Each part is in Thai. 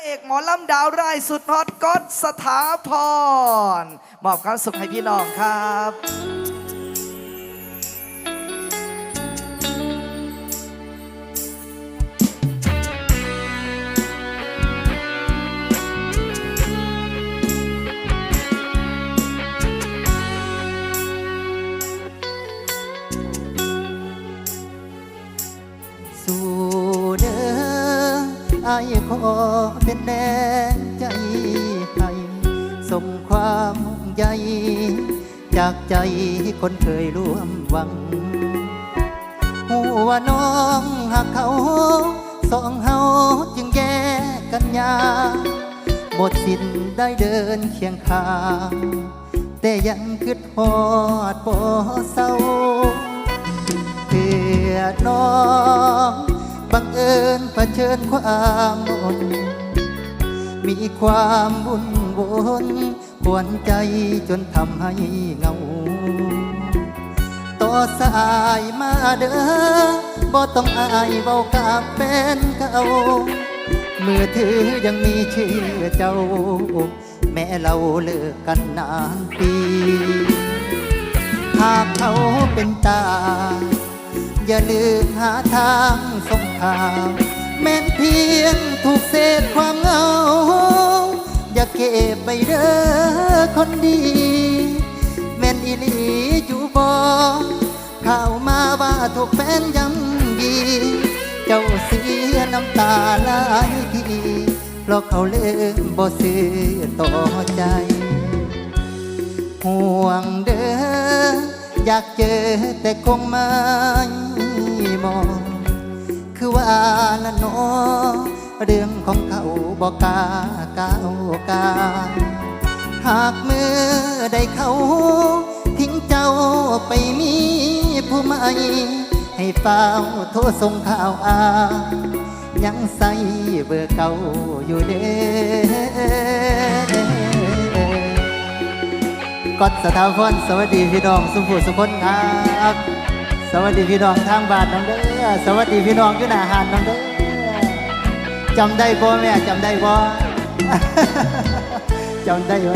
ระเอกหมอลำดาวร้ายสุดฮอตก๊อตสถาพรมอบความสุขให้พี่น้องครับ อายขอเป็นแรงใจให้สมความห่วงใยจากใจคนเคยร่วมหวังหัวน้องหักเขาสองเฮาจึงแยกกันยากหมดสิ้นได้เดินเคียงข้างแต่ยังคิดฮอดบ่เศร้าเพื่อน้อง บังเอิญเผชิญความมนมีความวุ่นวนปวนใจจนทำให้เงา ต่อสายมาเด้อบ่ต้องอายเว้ากับแฟนเก่ามือถือยังมีชื่อเจ้า แม้เราเลิกกันนานปี หากเขาเป็นตา อย่าลืมหาทางส่งข่าวแม้นเพียงถูกเศษความเหงา อย่าเก็บไปเด้อคนดี แม่นอีหลีอยู่บ่ข่าวมาว่าถูกแฟนยำยี เจ้าเสียน้ำตาหลายทีเพราะเขาเลิกบ่ซื้อต่อใจ ห่วงเด้ออยากเจอแต่คงไม่ มอง คือว่าละเนอเรื่องของเขาบอกกาก้าวกา หากเมื่อได้เขา ทิ้งเจ้าไปมีผู้ใหม่ให้เฝ้าโทรส่งข่าวอา ยังใส่เบอร์เก่าอยู่เด้อกดสถาพรสวัสดีพี่น้องสุภูสุคนครับ สวัสดีพี่น้องทางบ้านน้องเด้อสวัสดีพี่น้องอยู่หน้าหานน้องเด้อจำได้บ่แม่จำได้บ่จำได้บ่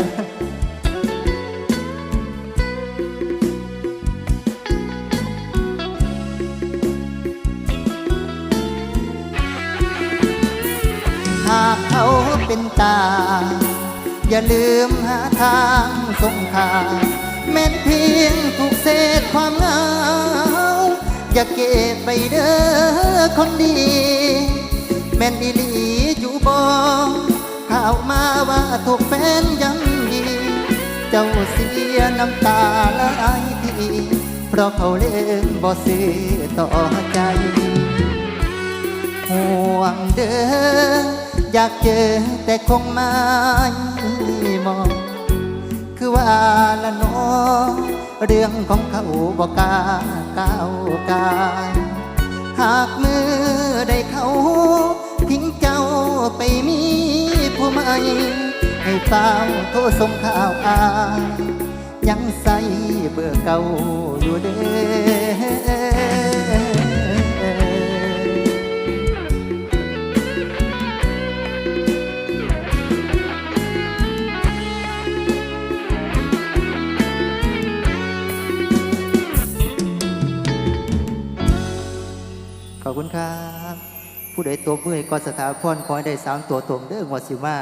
หากเขาเป็นตา อย่าลืมหาทางส่งข่าวแม้นเพียงถูกเศษความงา อย่าเก็บไปเด้อคนดี แม่นอีหลีอยู่บ่ข่าวมาว่าถูกแฟนย้ำยีเจ้าเสียน้ำตาหลายทีเพราะเขาเล่นบ่ซื้อต่อใจ ห่วงเด้ออยากเจอแต่คงไม่มอง คือว่าละเนอเรื่องของเขาบอกกล้า ก้าวกายหากมือได้เขาทิ้งเจ้าไปมีผู้ใหม่ให้เฝ้าโทรสมข่าวอายยังใส่เบื่อเก่าอยู่เด้อ ขอบคุณครับ ผู้ใดตัวเมื่อยก็สถาพรขอให้ได้สามตัวตรงเด้องวดสิมา